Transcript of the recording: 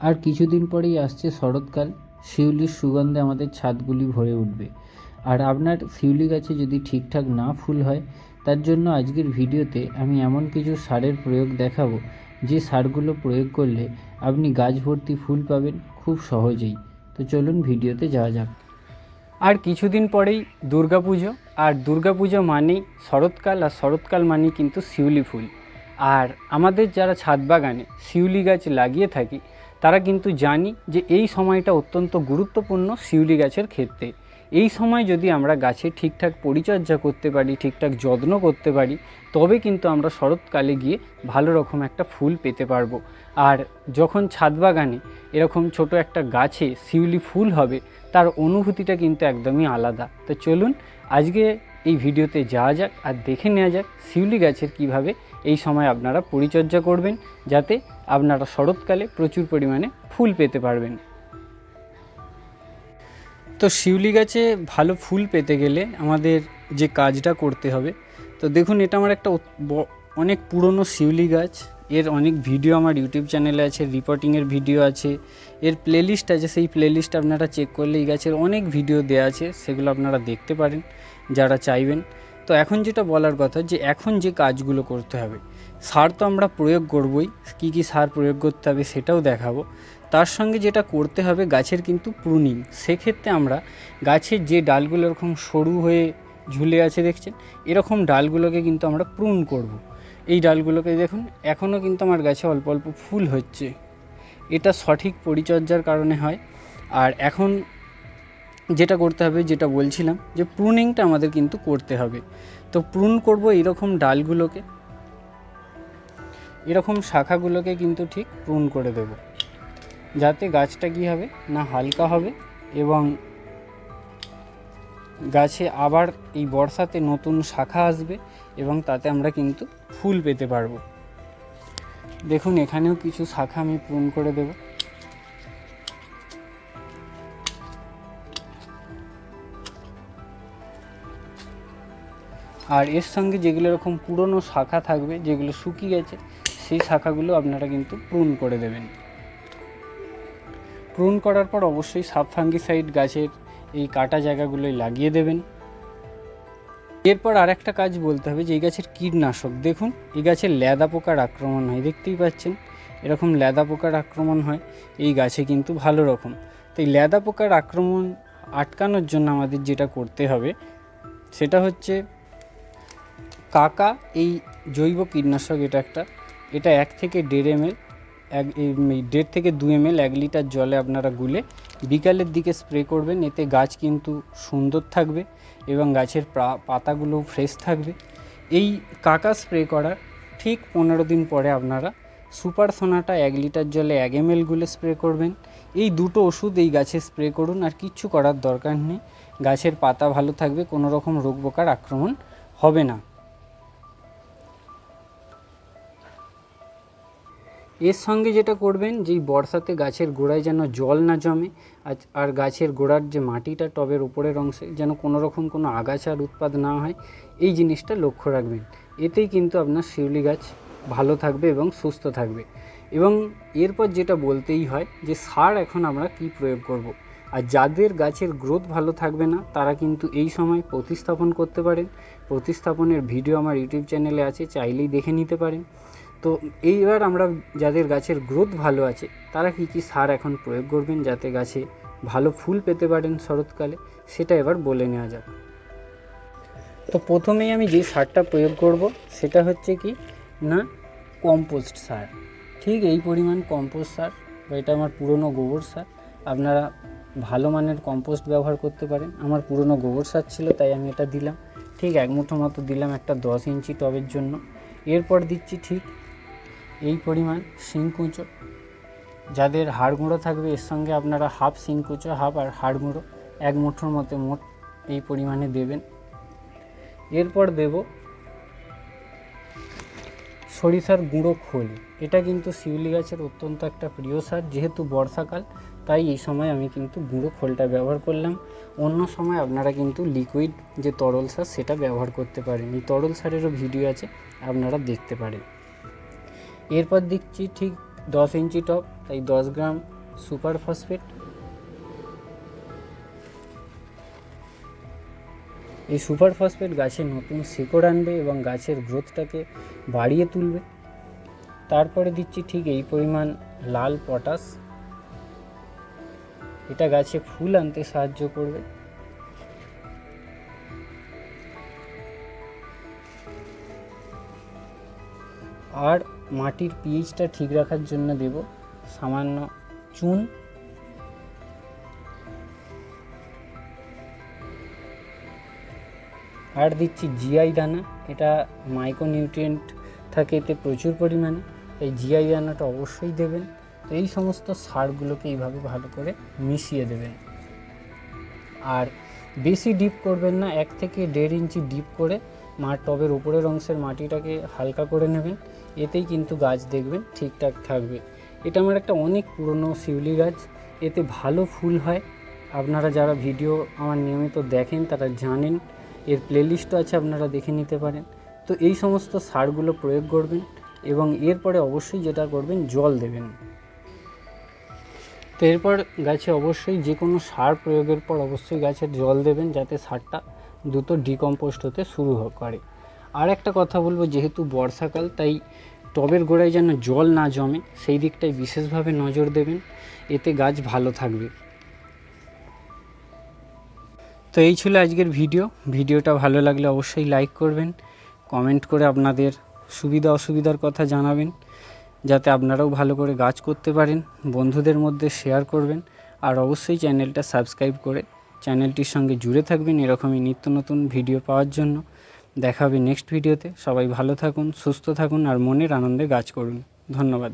আর কিছুদিন পরেই আসছে শরৎকাল। শিউলির সুগন্ধে আমাদের ছাদগুলি ভরে উঠবে। আর আপনার শিউলি গাছে যদি ঠিকঠাক না ফুল হয়, তার জন্য আজকের ভিডিওতে আমি এমন কিছু সারের প্রয়োগ দেখাবো, যে সারগুলো প্রয়োগ করলে আপনি গাছ ভর্তি ফুল পাবেন খুব সহজেই। তো চলুন ভিডিওতে যাওয়া যাক। আর কিছুদিন পরেই দুর্গাপুজো। আর দুর্গাপুজো মানেই শরৎকাল, আর শরৎকাল মানেই কিন্তু শিউলি ফুল। আর আমাদের যারা ছাদ বাগানে শিউলি গাছ লাগিয়ে থাকি তারা কিন্তু জানি যে এই সময়টা অত্যন্ত গুরুত্বপূর্ণ শিউলি গাছের ক্ষেত্রে। এই সময় যদি আমরা গাছে ঠিকঠাক পরিচর্যা করতে পারি, ঠিকঠাক যত্ন করতে পারি, তবে কিন্তু আমরা শরৎকালে গিয়ে ভালো রকম একটা ফুল পেতে পারব। আর যখন ছাদ বাগানে এরকম ছোট একটা গাছে শিউলি ফুল হবে, তার অনুভূতিটা কিন্তু একদমই আলাদা। তো চলুন আজকে এই ভিডিওতে যাওয়া যাক আর দেখে নেওয়া যাক শিউলি গাছের কীভাবে এই সময় আপনারা পরিচর্যা করবেন, যাতে আপনারা শরৎকালে প্রচুর পরিমাণে ফুল পেতে পারবেন। তো শিউলি গাছে ভালো ফুল পেতে গেলে আমাদের যে কাজটা করতে হবে, তো দেখুন এটা আমার একটা অনেক পুরনো শিউলি গাছ। এর অনেক ভিডিও আমার ইউটিউব চ্যানেলে আছে, রিপোর্টিংয়ের ভিডিও আছে, এর প্লেলিস্ট আছে, সেই প্লেলিস্ট আপনারা চেক করলে এই গাছের অনেক ভিডিও দেওয়া আছে, সেগুলো আপনারা দেখতে পারেন, যারা চাইবেন। তো এখন যেটা বলার কথা যে এখন যে কাজগুলো করতে হবে সার তো আমরা প্রয়োগ করবই, কী কী সার প্রয়োগ করতে হবে সেটাও দেখাবো। তার সঙ্গে যেটা করতে হবে গাছের কিন্তু প্রুনিং সেক্ষেত্রে আমরা গাছের যে ডালগুলো এরকম সরু হয়ে ঝুলে আছে দেখছেন, এরকম ডালগুলোকে কিন্তু আমরা প্রুন করব। এই ডালগুলোকে দেখুন এখনও কিন্তু আমার গাছে অল্প অল্প ফুল হচ্ছে। এটা সঠিক পরিচর্যার কারণে হয়। আর এখন যেটা করতে হবে, যেটা বলছিলাম যে প্রুনিংটা আমাদের কিন্তু করতে হবে। তো প্রুন করব এরকম ডালগুলোকে এরকম শাখাগুলোকে কিন্তু ঠিক প্রুন করে দেব। যাতে গাছটা কী হবে না হালকা হবে এবং গাছে আবার এই বর্ষাতে নতুন শাখা আসবে এবং তাতে আমরা কিন্তু ফুল পেতে পারব। দেখুন, এখানেও কিছু শাখা আমি পূরণ করে দেব। আর এর সঙ্গে যেগুলো এরকম পুরনো শাখা থাকবে, যেগুলো শুকিয়ে গেছে সেই শাখাগুলো আপনারা কিন্তু প্রুন করে দেবেন। প্রুন করার পর অবশ্যই সাব ফাঙ্গিসাইড গাছের এই কাটা জায়গাগুলোই লাগিয়ে দেবেন। এরপর আর একটা কাজ বলতে হবে যে, এই গাছের কীটনাশক, দেখুন, এই গাছের ল্যাদা পোকার আক্রমণ হয়, দেখতেই পাচ্ছেন, এরকম ল্যাদা পোকার আক্রমণ হয়, এই গাছে কিন্তু ভালো রকম। তো এই ল্যাদা পোকার আক্রমণ আটকানোর জন্য আমাদের যেটা করতে হবে, সেটা হচ্ছে কাকা এই জৈব কীটনাশক, এটা একটা এটা এক থেকে দেড় এম এল এক দেড় থেকে দু এম এল এক লিটার জলে আপনারা গুলে বিকালের দিকে স্প্রে করবেন। এতে গাছ কিন্তু সুন্দর থাকবে এবং গাছের পাতাগুলো ফ্রেশ থাকবে। এই কাকা স্প্রে করার ঠিক পনেরো দিন পরে আপনারা সুপার সোনাটা এক লিটার জলে এক এম এল গুলে স্প্রে করবেন। এই দুটো ওষুধ এই গাছে স্প্রে করুন, আর কিচ্ছু করার দরকার নেই। গাছের পাতা ভালো থাকবে, কোনো রকম রোগ পোকার আক্রমণ হবে না। এর সঙ্গে যেটা করবেন, যে বর্ষাতে গাছের গোড়ায় যেন জল না জমে আর গাছের গোড়ার যে মাটিটা টবের উপরের অংশে যেন কোনো রকম কোনো আগাছার উৎপাদ না হয়, এই জিনিসটা লক্ষ্য রাখবেন। এতেই কিন্তু আপনার শিউলি গাছ ভালো থাকবে এবং সুস্থ থাকবে। এবং এরপর যেটা বলতেই হয়, যে সার এখন আমরা কি প্রয়োগ করব। আর যাদের গাছের গ্রোথ ভালো থাকবে না, তারা কিন্তু এই সময় প্রতিস্থাপন করতে পারেন। প্রতিস্থাপনের ভিডিও আমার ইউটিউব চ্যানেলে আছে, চাইলেই দেখে নিতে পারেন। তো এইবার আমরা যাদের গাছের গ্রোথ ভালো আছে, তারা কি কি সার এখন প্রয়োগ করবেন যাতে গাছে ভালো ফুল পেতে পারেন শরৎকালে, সেটা এবার বলে নেওয়া যাক। তো প্রথমেই আমি যে সারটা প্রয়োগ করব, সেটা হচ্ছে কি না কম্পোস্ট সার। ঠিক এই পরিমাণ কম্পোস্ট সার, বা এটা আমার পুরনো গোবর সার, আপনারা ভালো মানের কম্পোস্ট ব্যবহার করতে পারেন। আমার পুরনো গোবর সার ছিল, তাই আমি এটা দিলাম। ঠিক এক মুঠো মতো দিলাম একটা দশ ইঞ্চি টবের জন্য। এরপর দিচ্ছি ঠিক এই পরিমাণ শিংকুচো। যাদের হাড় গুঁড়ো থাকবে, এর সঙ্গে আপনারা হাফ শিংকুচো, হাফ আর হাড় গুঁড়ো এক মুঠোর মতো মোট এই পরিমাণে দেবেন। এরপর দেব সরিষার গুঁড়ো খোল। এটা কিন্তু শিউলি গাছের অত্যন্ত একটা প্রিয় সার যেহেতু বর্ষাকাল, তাই এই সময় আমি কিন্তু গুঁড়ো খোলটা ব্যবহার করলাম। অন্য সময় আপনারা কিন্তু লিকুইড যে তরল সার, সেটা ব্যবহার করতে পারেন। এই তরল সারেরও ভিডিও আছে, আপনারা দেখতে পারেন। এরপর দিচ্ছি ঠিক দশ ইঞ্চি টব তাই দশ গ্রাম সুপার ফসফেট। এই সুপার ফসফেট গাছে নতুন শিকড় আনবে এবং গাছের গ্রোথটাকে বাড়িয়ে তুলবে। তারপরে দিচ্ছি ঠিক এই পরিমাণ লাল পটাশ। এটা গাছে ফুল আনতে সাহায্য করবে। আর মাটির পিএইচটা ঠিক রাখার জন্য দেব সামান্য চুন। আর দিচ্ছি জিআই দানা, এটা মাইক্রোনিউট্রিয়েন্ট থাকে এতে প্রচুর পরিমাণে। এই জিআই দানাটা অবশ্যই দেবেন। তো এই সমস্ত সারগুলোকে এইভাবে ভালো করে মিশিয়ে দেবেন। আর বেশি ডিপ করবেন না, এক থেকে দেড় ইঞ্চি ডিপ করে মার টবের উপরের অংশের মাটিটাকে হালকা করে নেবেন, এতেই কিন্তু গাছ দেখবেন ঠিকঠাক থাকবে। এটা আমার একটা অনেক পুরনো শিউলি গাছ, এতে ভালো ফুল হয়। আপনারা যারা ভিডিও আমার নিয়মিত দেখেন, তারা জানেন, এর প্লেলিস্টও আছে, আপনারা দেখে নিতে পারেন। তো এই সমস্ত সারগুলো প্রয়োগ করবেন এবং এরপরে অবশ্যই যেটা করবেন, জল দেবেন। তো এরপর গাছে অবশ্যই যে কোনো সার প্রয়োগের পর অবশ্যই গাছের জল দেবেন, যাতে সারটা দ্রুত ডিকম্পোস্ট হতে শুরু করে। আর একটা কথা বলব, যেহেতু বর্ষাকাল, তাই টবের গোড়ায় যেন জল না জমে, সেই দিকটায় বিশেষভাবে নজর দেবেন। এতে গাছ ভালো থাকবে। তো এই ছিল আজকের ভিডিও। ভিডিওটা ভালো লাগলে অবশ্যই লাইক করবেন, কমেন্ট করে আপনাদের সুবিধা অসুবিধার কথা জানাবেন, যাতে আপনারাও ভালো করে গাছ করতে পারেন, বন্ধুদের মধ্যে শেয়ার করবেন, আর অবশ্যই চ্যানেলটা সাবস্ক্রাইব করে চ্যানেলটির সঙ্গে জুড়ে থাকবেন এরকমই নিত্য নতুন ভিডিও পাওয়ার জন্য। দেখা হবে নেক্সট ভিডিওতে সবাই ভালো থাকুন, সুস্থ থাকুন, আর মনের আনন্দে গাছ করুন। ধন্যবাদ।